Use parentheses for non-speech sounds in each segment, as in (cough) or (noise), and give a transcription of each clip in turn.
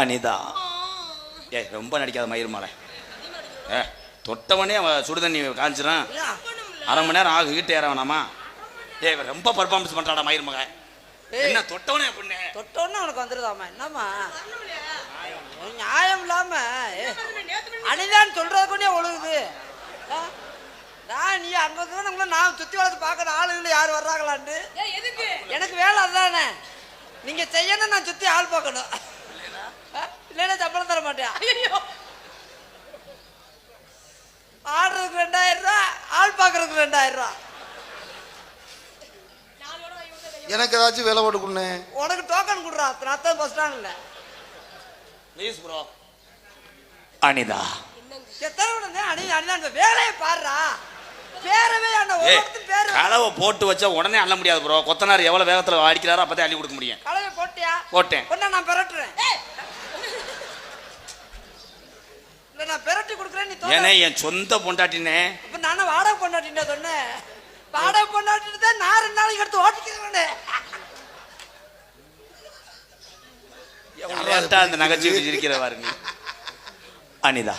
அனிதா. ஏ ரொம்ப நடிக்காத மயிர் மாலை. ஏ தொட்டவனே அவன் சுடுதண்ணி காய்ச்சிறான் அரை மணி நேரம் ஆகு வீட்டு ஏற வேணாமா? ஏய் இவன் ரொம்ப பர்ஃபார்மன்ஸ் பண்றாடா மயிர் மக. என்ன தொட்டவனே பொண்ணு? தொட்டோன்னு உனக்கு வந்துருதாமா என்னம்மா? நியாயம் இல்லாம ஏ, அனிதான் சொல்றது கொண்டே ஒழுகுது? நான் நீ அங்க வந்து நான் சுத்தி வளர்த்து பார்க்கற ஆளுகள் யார் வர்றாங்களான்னு எனக்கு வேலை அதானே நீங்க செய்யணும் நான் சுத்தி ஆள் பார்க்கணும்? இல்லைன்னா சம்பளம் தர மாட்டேன் ஆடுறதுக்கு ரெண்டாயிரம் ரூபா ஆள் பார்க்கறதுக்கு ரெண்டாயிரம் ரூபா. எனக்கு ஏதாச்சும் வேலை போட்டு கொடுண்ணே உனக்கு டோக்கன் கொடுறா. அத்தான் பஸ் ஸ்டாண்ட்ல ப்ளீஸ் ப்ரோ அனிதா. எத்தனை உடனே அணி அணிதான் வேலையை பாடுறா பேரவே அந்த ஒவ்வொருத்தரும் பேரு கலவை போட்டு வச்சா உடனே அள்ள முடியாது ப்ரோ கொத்தனார் எவ்வளவு வேகத்துல அடிக்கிறாரோ அப்பதான் அள்ளி கொடுக்க முடியும். கலவை போட்டியா? போட்டேன். நான் பெரட்டுறேன் இல்ல நான் பெரட்டி கொடுக்குறேன் நீ ஏன்னா தோண என் சொந்த பொண்டாட்டினே. இப்ப நானும் வாடகை கொண்டாட்டின சொன்னேன் வாடகை கொண்டாட்டிட்டு தான் நான் ரெண்டு நாளைக்கு எடுத்து ஓட்டிக்கிறேன் அந்த நகைச்சுவை இருக்கிற பாருங்க அனிதா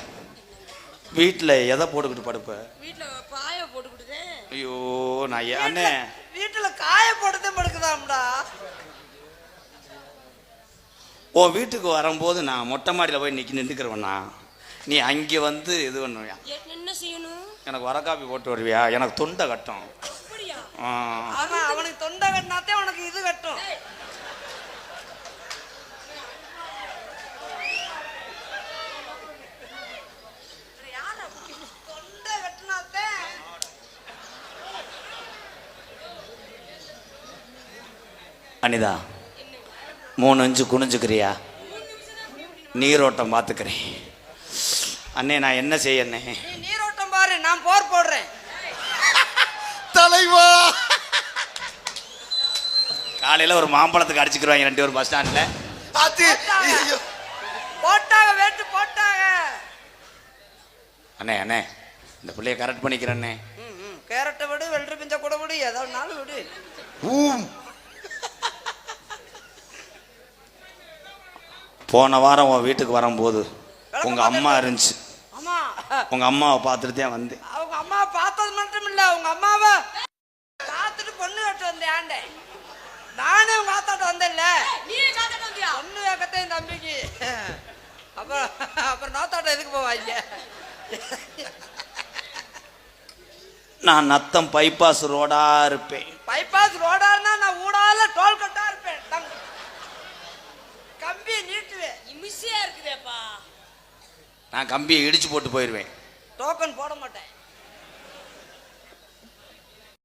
வீட்டில் எதை போட்டுக்கிட்டு படுப்ப? வீட்டுல பாய போட்டு கொடுத்தேன் ஐயோ நான் அண்ணே. வீட்டுல காய போட்டுதான் படுக்குதாம்டா. உன் வீட்டுக்கு வரும்போது நான் மொட்டை மாடியில் போய் நிற்கி நின்றுக்கிறவண்ணா நீ அங்கே வந்து இது பண்ணுவியா? என்ன செய்யணும்? எனக்கு வர காப்பி போட்டு வருவியா? எனக்கு தொண்டை கட்டும். அவனுக்கு தொண்டை கட்டினாத்தே உனக்கு இது கட்டும். அனிதா மூணு அஞ்சு குனிஞ்சுக்கிறியா? நீரோட்டம் பார்த்துக்கிறேன். அண்ணே நான் என்ன செய்யண்ணே நீ நீரோட்டம் பாரு நான் போர் போடுறேன். (laughs) தலைவா! காலையில் ஒரு மாம்பழத்துக்கு அடிச்சுக்கிருவாங்க ரெண்டு பேரும் பஸ் ஸ்டாண்டில் அது ஐயோ. போட்டாங்க வேட்டு போட்டாங்க. அண்ணே அண்ணே இந்த பிள்ளைய கரெக்ட் பண்ணிக்கிறேண்ணே. கேரட்டை விடு வெள்ளரி பிஞ்ச கூட விடு ஏதோ ஒரு நாள் விடு. ஊம். போன வாரம் உன் வீட்டுக்கு வரும்போது உங்கள் அம்மா இருந்துச்சு. ஆமா உங்கள் அம்மாவை பார்த்துட்டு தான் வந்தேன். அவங்க அம்மாவை பார்த்தது மட்டும் இல்ல அவங்க அம்மாவை பார்த்துட்டு பொண்ணு கட்டு வந்தேன் ஆண்டே. நானே உங்க ஆத்தாட்ட வந்தேன்ல. நீ காத்துட்டு வந்தியா பொண்ணு கேட்கத்தையும் தம்பிக்கு. அப்புறம் அப்புறம் நாத்தாட்ட எதுக்கு போவாங்க நான் நத்தம் பைபாஸ் ரோடா இருப்பேன். பைபாஸ் ரோடா இருந்தா நான் ஊடால டோல் கட்டா இருப்பேன். கம்பியை நீட்டுவேன். இமிசியா இருக்குதேப்பா நான் கம்பியை இடிச்சு போட்டு போயிடுவேன் டோக்கன் போட மாட்டேன்.